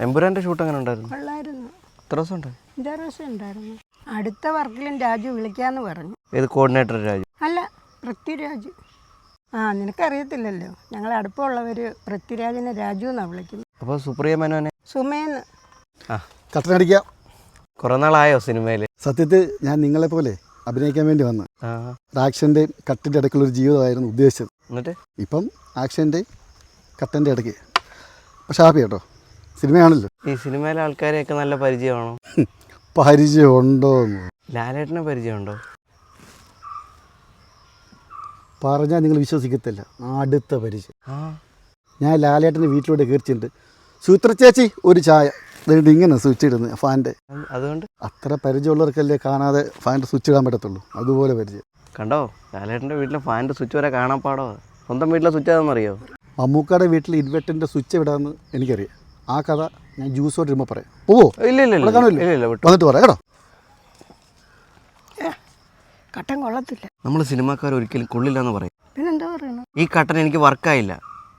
എമ്പുരാന്റെ shoot അങ്ങനെ ഉണ്ടായിരുന്നു. കൊള്ളായിരുന്നു. എത്ര ദിവസം ഉണ്ട് അഞ്ചാറ് ദിവസം ഉണ്ടായിരുന്നു. അടുത്ത വർക്കിലും രാജു വിളിക്കാന്ന് പറഞ്ഞു. ഏത് കോർഡിനേറ്റർ രാജു? അല്ല പൃഥ്വിരാജ്. ആ നിനക്കറിയത്തില്ലല്ലോ. ഞങ്ങൾ അടുപ്പമുള്ളവർ പൃഥ്വിരാജിനെ രാജു എന്നാണ് വിളിക്കുന്നത്. അപ്പോൾ സുപ്രിയ മേനോനെ? സുമേന്ന്. ആ. കട്ടനടിക്കാം കുറേ നാളായോ സിനിമയിൽ സത്യത്തിൽ ഞാൻ നിങ്ങളെ പോലെ അഭിനയിക്കാൻ വേണ്ടി വന്നു ആ. ആക്ഷന്റെയും കട്ടിന്റെ ഇടയ്ക്കുള്ള ഒരു ജീവിതമായിരുന്നു ഉദ്ദേശിച്ചത്. എന്നിട്ട്? ഇപ്പം ആക്ഷന്റെ കട്ടന്റെ ഇടയ്ക്ക് പക്ഷെ ഹാപ്പി കേട്ടോ. സിനിമയാണല്ലോ. ഈ സിനിമയിലെ ആൾക്കാരെയൊക്കെ നല്ല പരിചയമാണോ? പരിചയമുണ്ടോ? ലാലേട്ടനെ പരിചയമുണ്ടോ? പറഞ്ഞാൽ നിങ്ങൾ വിശ്വസിക്കത്തില്ല. അടുത്ത പരിചയം. ഞാൻ ലാലേട്ടന്റെ വീട്ടിലൂടെ കയറിച്ചിട്ടുണ്ട്. സൂത്ര ചേച്ചി ഒരു ചായ. അതുകൊണ്ട് ഇങ്ങനെ സ്വിച്ച് ഇടുന്നത് ഫാന്റെ അതുകൊണ്ട്? അത്ര പരിചയമുള്ളവർക്കല്ലേ കാണാതെ ഫാന്റെ സ്വിച്ച് ഇടാൻ പറ്റത്തുള്ളൂ. അതുപോലെ പരിചയം. കണ്ടോ? ലാലേട്ടന്റെ വീട്ടിലെ ഫാന്റെ സ്വിച്ച് വരെ കാണാൻ പാടോ. സ്വന്തം വീട്ടിലെ സ്വിച്ച് അതെന്നറിയോ മമ്മൂക്കയുടെ വീട്ടിൽ ഇൻവെർട്ടറിന്റെ സ്വിച്ച് ഇടാമെന്ന് എനിക്കറിയാം. ആ കഥ ഞാൻ ജ്യൂസോട് ഇരുമ്പോൾ പറയാം. പോവോ? ഇല്ല ഇല്ല ഇല്ല? ഇല്ല ഇല്ല വിട്ടു. വന്നിട്ട് പറയാം കേട്ടോ? കട്ടൻ കൊള്ളത്തില്ല. നമ്മൾ സിനിമാക്കാർ ഒരിക്കലും കൊള്ളില്ല എന്ന് പറയും. പിന്നെന്താ പറയണം? ഈ കട്ടൻ എനിക്ക് വർക്കായില്ല.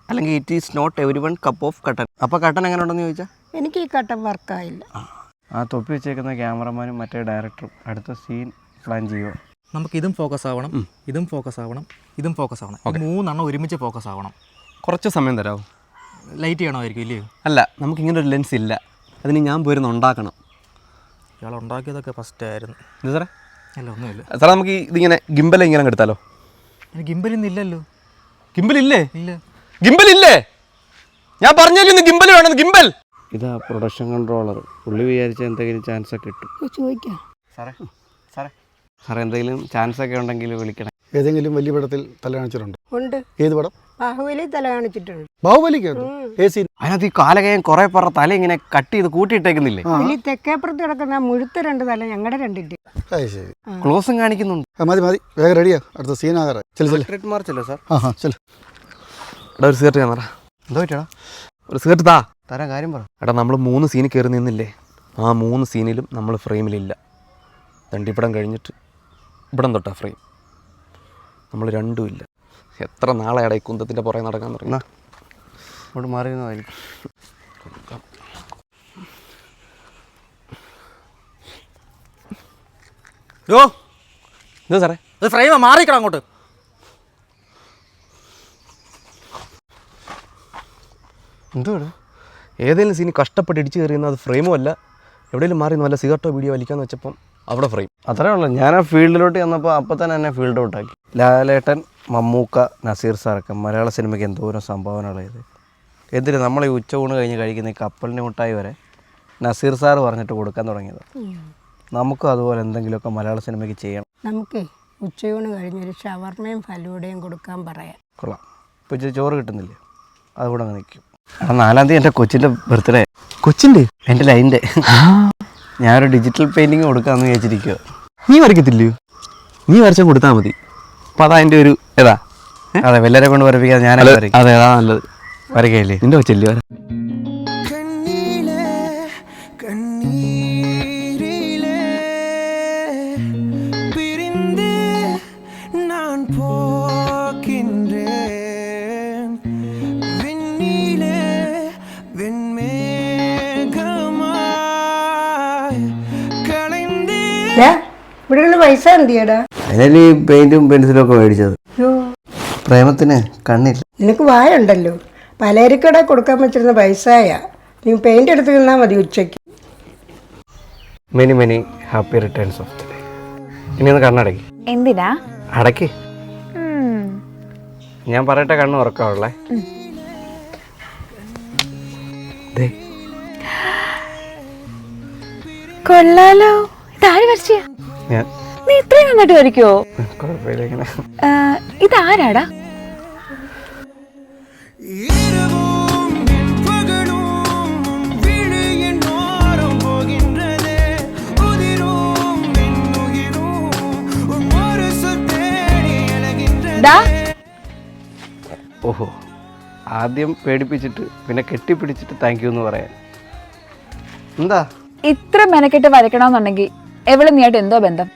അല്ലെങ്കിൽ it is not every one cup of കട്ടൻ. അപ്പോൾ കട്ടൻ എങ്ങനെ ഉണ്ടെന്ന് ചോദിച്ചാൽ എനിക്ക് ഈ കട്ടൻ വർക്കായില്ല. ആ. തൊപ്പി വെച്ചേക്കുന്ന ക്യാമറമാനും മറ്റേ ഡയറക്ടറും അടുത്ത സീൻ പ്ലാൻ ചെയ്യുമോ നമുക്ക് ഇതും ഫോക്കസ് ആവണം ഇതും ഫോക്കസ് ആവണം ഇതും ഫോക്കസ് ആവണം. മൂന്നെണ്ണം ഒരുമിച്ച് ഫോക്കസ് ആവണം. കുറച്ച് സമയം തരാമോ ലൈറ്റ് ചെയ്യണമായിരിക്കും ഇല്ലയോ? അല്ല നമുക്ക് ഇങ്ങനെ ഒരു ലെൻസ് ഇല്ല. അതിന് ഞാൻ പോയിരുന്നു ഉണ്ടാക്കണം. ഇയാൾ ഉണ്ടാക്കിയതൊക്കെ ഫസ്റ്റ് ആയിരുന്നു. ഇത് സാറേ? അല്ല ഒന്നുമില്ല. സാറേ നമുക്ക് ഇതിങ്ങനെ ഗിംബൽ ഇങ്ങനെ എടുത്താലോ? ഗിംബലിന്ന് ഇല്ലല്ലോ. ഗിംബൽ ഇല്ലേ? ഇല്ല. ഗിംബൽ ഇല്ലേ? ഞാൻ പറഞ്ഞല്ലോ ഇന്ന് ഗിംബൽ വേണം ഗിംബൽ ഇതാ പ്രൊഡക്ഷൻ കൺട്രോളർ പുള്ളി വിചാരിച്ച എന്തെങ്കിലും ചാൻസ് ഒക്കെ കിട്ടും. ചോദിക്കാം. സാറേ സാറേ. സാറേ എന്തെങ്കിലും ചാൻസ് ഒക്കെ ഉണ്ടെങ്കിൽ വിളിക്കണേ. ഏതെങ്കിലും വലിയ പടത്തിൽ തല കാണിച്ചിട്ടുണ്ടോ? ഉണ്ട്. ഏത് പടം? ബാഹുബലി തല കാണിച്ചിട്ടുണ്ട്. ബാഹുബലിക്കകത്ത് ഏ അതിനകത്ത് ഈ കാലകയം കുറെ പറ തല ഇങ്ങനെ കട്ട് ചെയ്ത് കൂട്ടിയിട്ടേക്കുന്നില്ലേ? ഇനി തെക്കേപ്പുറത്ത് കിടക്കുന്ന ആ മുഴുത്ത രണ്ട് തല ഞങ്ങളുടെ രണ്ടിന്റെ. അത് ശരി. ക്ലോസും കാണിക്കുന്നുണ്ട്. ആ, മതി മതി. വേഗം റെഡിയാ അടുത്ത സീൻ ആകാറ ചെൽ ചെൽ സീക്രട്ട് മാർച്ചല്ലേ സാർ? ആ ആ ചെൽ എടാ ഒരു സിഗരറ്റ് ഞാൻ എന്തോ പറ്റിയടാ? ഒരു സിഗരറ്റ് താ. തരാൻ കാര്യം പറ. എടാ നമ്മൾ മൂന്ന് സീനിൽ കയറി നിന്നില്ലേ? ആ മൂന്ന് സീനിലും നമ്മൾ ഫ്രെയിമിലില്ല ദണ്ടിപ്പടം കഴിഞ്ഞിട്ട് ഇവിടം തൊട്ടാ ഫ്രെയിം നമ്മൾ രണ്ടും ഇല്ല. എത്ര നാളെയാണ് ഈ കുന്തത്തിന്റെ പുറകെ നടക്കാൻ തുടങ്ങി അങ്ങോട്ട് മാറിയിരുന്നതായിരിക്കും യോ എന്താ സാറേ? അത് ഫ്രെയിം മാറിക്കണം അങ്ങോട്ട്. എന്തുവാണ് ഏതെങ്കിലും സീന് കഷ്ടപ്പെട്ട് ഇടിച്ചു കയറിയെന്ന് അത് ഫ്രെയിമും അല്ല. എവിടെയെങ്കിലും മാറി നല്ല സിഗരറ്റോ വീഡിയോ വലിക്കാന്ന് വെച്ചപ്പം അവിടെ ഫ്രെയിം അത്രേ ഉള്ളൂ. ഞാൻ ആ ഫീൽഡിലോട്ട് ചെന്നപ്പോൾ അപ്പം തന്നെ എന്നെ ഫീൽഡ് ഔട്ടാക്കി. ലാലേട്ടൻ മമ്മൂക്ക നസീർ സാറൊക്കെ മലയാള സിനിമയ്ക്ക് എന്തോരം സംഭാവനകൾ ചെയ്ത് എന്തിന് നമ്മൾ ഈ ഉച്ചയൂണ് കഴിഞ്ഞ് കഴിക്കുന്ന ഈ കപ്പലിന്റെ മുട്ടായി വരെ നസീർ സാറ് പറഞ്ഞിട്ട് കൊടുക്കാൻ തുടങ്ങിയത്. നമുക്കും അതുപോലെ എന്തെങ്കിലുമൊക്കെ മലയാള സിനിമയ്ക്ക് ചെയ്യണം. നമുക്ക് ഉച്ചയൂണ് കഴിഞ്ഞൊരു ഷവർമയും ഫലൂടയും കൊടുക്കാൻ പറയാം. കൊള്ളാം. ഇപ്പോൾ ഇച്ചിരി ചോറ് കിട്ടുന്നില്ല? അതുകൂടെ അങ്ങ് നിൽക്കും. നാലാം തീയതി എന്റെ കൊച്ചിന്റെ ബർത്ത്ഡേ കൊച്ചിന്റെ? എന്റെ ലൈന്റെ ഞാനൊരു ഡിജിറ്റൽ പെയിന്റിങ് കൊടുക്കാമെന്ന് വിചാരിച്ചിരിക്കുക നീ വരയ്ക്കത്തില്ലയോ? നീ വരച്ചാൽ കൊടുത്താൽ മതി. അപ്പോൾ അതാ എന്റെ ഒരു ഏതാ അതെ വല്ലരെ കൊണ്ട് വരപ്പിക്കാതെ ഞാൻ അതെ അതാ നല്ലത്. വരയ്ക്കല്ലേ നിന്റെ വെച്ചല്ലേ വര ഇവിടെ പൈസ എന്തിയാടാ? അതിനല്ലേ ഈ പെയിന്റും പെൻസിലും ഒക്കെ മേടിച്ചത് പ്രേമത്തിന് കണ്ണില്ല. നിനക്ക് വായുണ്ടല്ലോ. പലചരക്കടെ കൊടുക്കാൻ വെച്ചിരുന്ന പൈസയാ നീ പെയിന്റ് എടുത്തു തന്നാൽ മതി ഉച്ചയ്ക്ക്. Many many happy returns of the day ഇനി ഒന്ന് കണ്ണടക്കി. എന്തിനാ? അടക്കി. ഞാൻ പറയട്ടെ കണ്ണ് ഉറക്കാവുള്ളേ ദേ കൊള്ളാലോ. ഇതാര് വരച്ച? നീ ഇത്രയും നന്നായിട്ട് വരയ്ക്കോ ഇതാരാടാ? ഓഹോ ആദ്യം പേടിപ്പിച്ചിട്ട് പിന്നെ കെട്ടിപ്പിടിച്ചിട്ട് താങ്ക് യു എന്ന് പറയാൻ. എന്താ? ഇത്ര മെനക്കെട്ട് വരയ്ക്കണമെന്നുണ്ടെങ്കിൽ എവിടെ നീയായിട്ട് എന്തോ ബന്ധം?